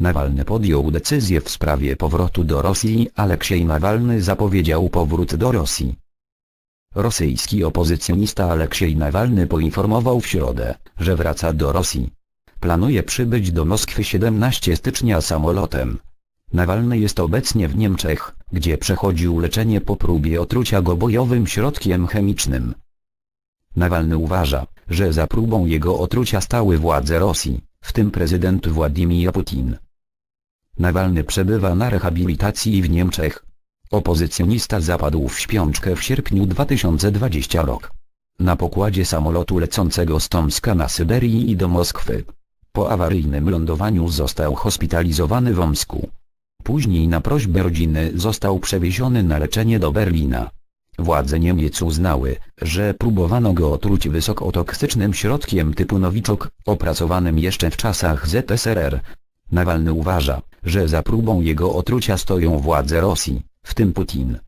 Nawalny podjął decyzję w sprawie powrotu do Rosji. Aleksiej Nawalny zapowiedział powrót do Rosji. Rosyjski opozycjonista Aleksiej Nawalny poinformował w środę, że wraca do Rosji. Planuje przybyć do Moskwy 17 stycznia samolotem. Nawalny jest obecnie w Niemczech, gdzie przechodził leczenie po próbie otrucia go bojowym środkiem chemicznym. Nawalny uważa, że za próbą jego otrucia stały władze Rosji, w tym prezydent Władimir Putin. Nawalny przebywa na rehabilitacji w Niemczech. Opozycjonista zapadł w śpiączkę w sierpniu 2020 rok. Na pokładzie samolotu lecącego z Tomska na Syberii i do Moskwy. Po awaryjnym lądowaniu został hospitalizowany w Omsku. Później na prośbę rodziny został przewieziony na leczenie do Berlina. Władze Niemiec uznały, że próbowano go otruć wysokotoksycznym środkiem typu nowiczok, opracowanym jeszcze w czasach ZSRR. Nawalny uważa, że za próbą jego otrucia stoją władze Rosji, w tym Putin.